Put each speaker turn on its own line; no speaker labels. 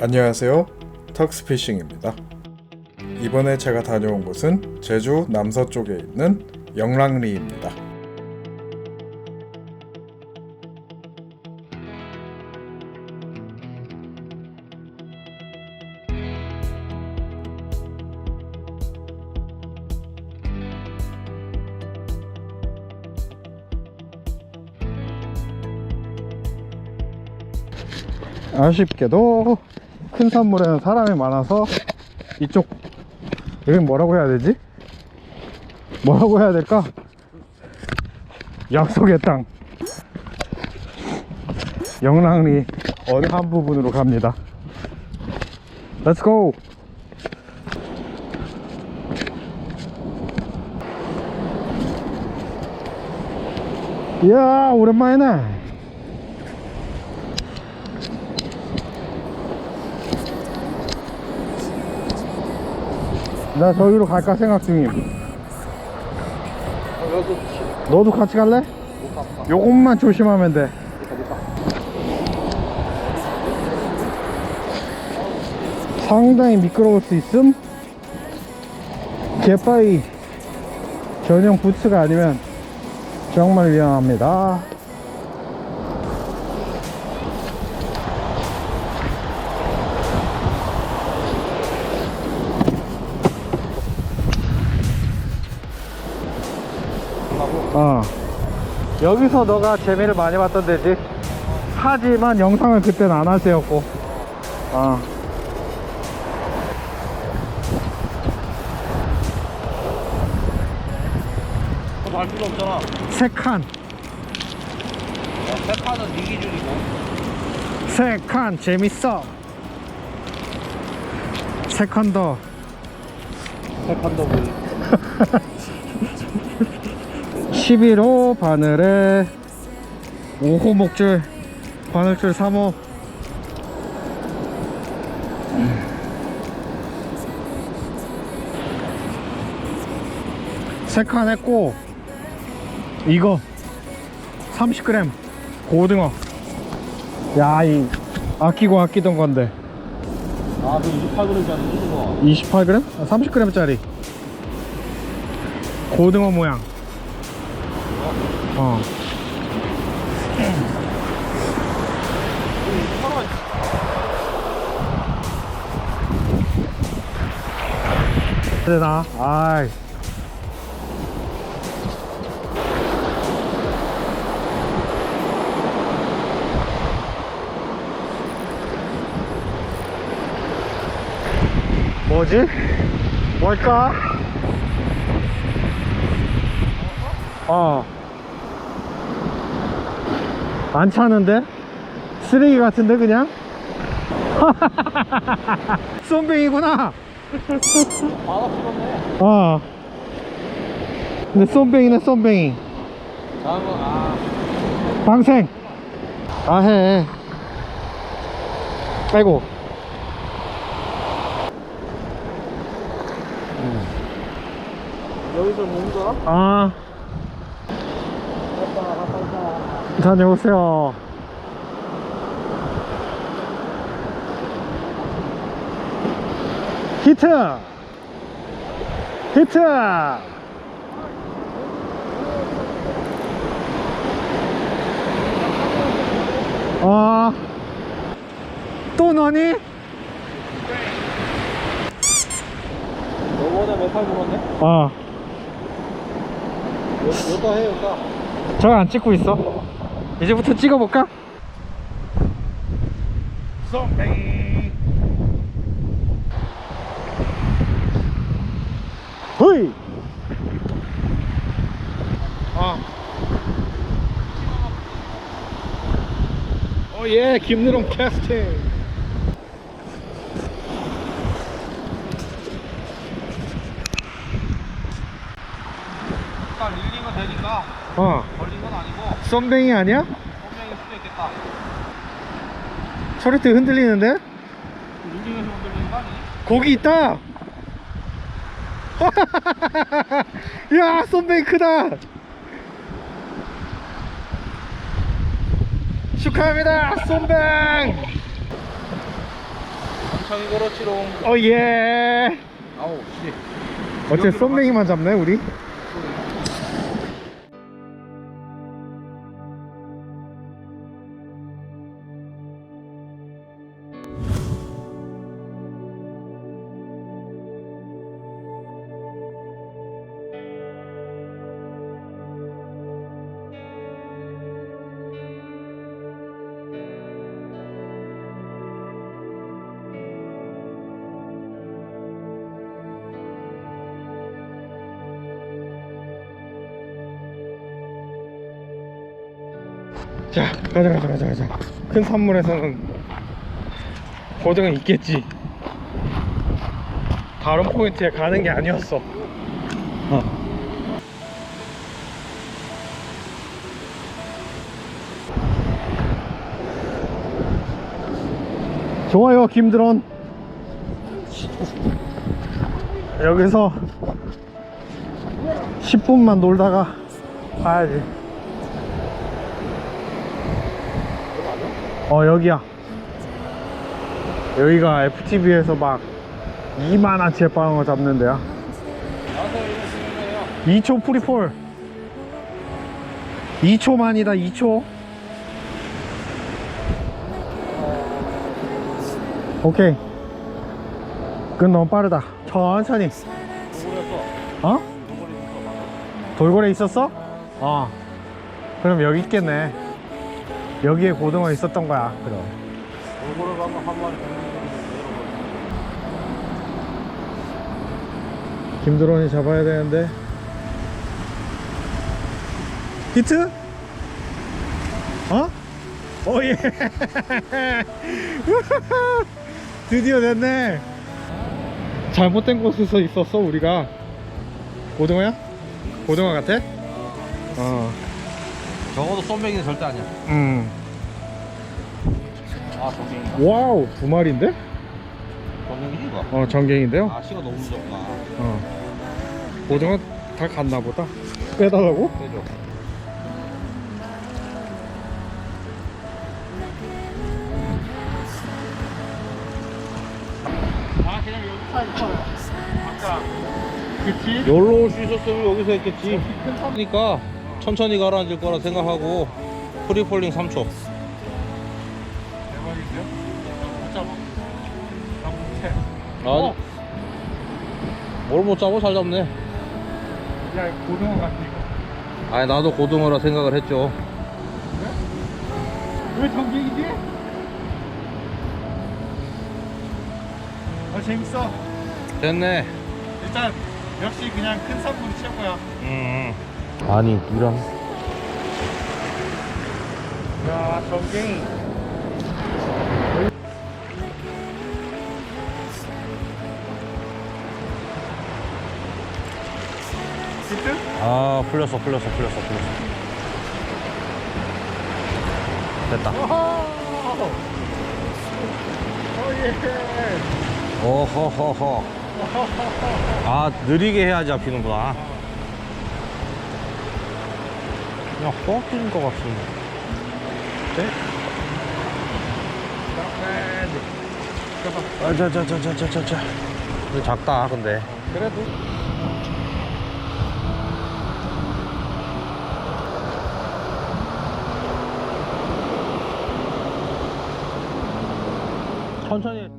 안녕하세요. 턱스피싱입니다. 이번에 제가 다녀온 곳은 제주 남서쪽에 있는 영랑리입니다. 아쉽게도 큰 산물에는 사람이 많아서 이쪽 여긴 뭐라고 해야 되지? 뭐라고 해야 될까? 약속의 땅 영랑리 어느 한 부분으로 갑니다 Let's go! 이야 오랜만이네 나 저기로 갈까 생각 중임. 너도 같이 갈래? 요것만 조심하면 돼. 상당히 미끄러울 수 있음. 개빠이 전용 부츠가 아니면 정말 위험합니다. 어. 여기서 너가 재미를 많이 봤던 데지. 하지만 영상은 그땐 안 하세였고. 어.
갈 필요 없잖아.
세 칸.
세 판은 네 기준이고.
세칸 재밌어. 세칸 더.
세판 더블.
11호 바늘에 5호 목줄 바늘줄 3호 세 칸 했고 이거 30g 고등어 야 이 아끼고 아끼던 건데
아, 그 28g짜리 이거 거.
28g? 아, 30g 짜리 고등어 모양 어 되나? 아이 뭐지? 뭘까? 어. 안 차는데? 쓰레기 같은데 그냥? 쏨뱅이구나. 어 근데 쏨뱅이네 쏨뱅이
아.
방생 아해 아이고
여기서 거야?
아 다녀오세요 히트 히트 아, 또 너니?
너보다 몇팔 물었네?
어,
여, 여다 해, 여다.
저거 안 찍고 있어. 이제부터 찍어볼까? 썸뱅이. 허이! 아. 오, 예, 김느롱 캐스팅.
일단 릴링은 되니까
어, 썸뱅이 아니야?
분명히 수도 있겠다.
소리트 흔들리는데?
릴링에서 흔들리는 거 아니니?
고기 있다! 야, 썸뱅이 크다! 축하합니다, 썸뱅!
천천히 걸었지롱.
어 예
아우, 씨.
어째 쏨맹이만 잡네 우리 자 가자 가자 가자 가자. 큰 산물에서는 고등은 있겠지. 다른 포인트에 가는 게 아니었어. 어. 좋아요 김드론. 여기서 10분만 놀다가 가야지 어 여기야 여기가 FTV에서 막 2만원치에 빠는 거 잡는 데야
나서 이거 쓰는 거예요.
2초 프리폴 2초만이다 2초 오케이 그건 너무 빠르다 천천히?
어?
돌고래 있었어? 어 그럼 여기 있겠네 여기에 고등어 있었던 거야 그럼
얼굴을 가면 한 마리
김드론이 잡아야 되는데 히트? 어? 오예 드디어 됐네 잘못된 곳에서 있었어 우리가 고등어야? 고등어 같아? 어
적어도 쏨뱅이는 절대 아니야.
음.
아, 정갱이가?
와우 두 마리인데?
정갱이지, 이거?
어 전갱인데요?
아, 씨가 너무 무섭구나.
어 고등어 다 갔나 보다 빼달라고?
빼줘. 아, 그냥 여기 차 있어요. 아까.
그치?
여기로 올수 있었으면 여기서 했겠지. 그러니까 천천히 가라앉을 거라 생각하고 프리폴링 3초.
대박인데요? 못 잡아 나 못해
아니. 뭘못 잡아 잘 잡네.
야 고등어 같아 이거
아니 나도 고등어라 생각을 했죠.
왜 전갱이지? 어 재밌어
됐네.
일단 역시 그냥 큰 산물이 최고야
음. 아니 이런.
야 전갱이?
아 풀렸어 풀렸어 풀렸어 풀렸어. 됐다.
오예
오호호호. 아 느리게 해야 잡히는구나. 그냥 헛 뛰는 것 같습니다. 아, 자, 자, 자, 자, 자, 자, 자. 작다, 근데.
그래도
천천히.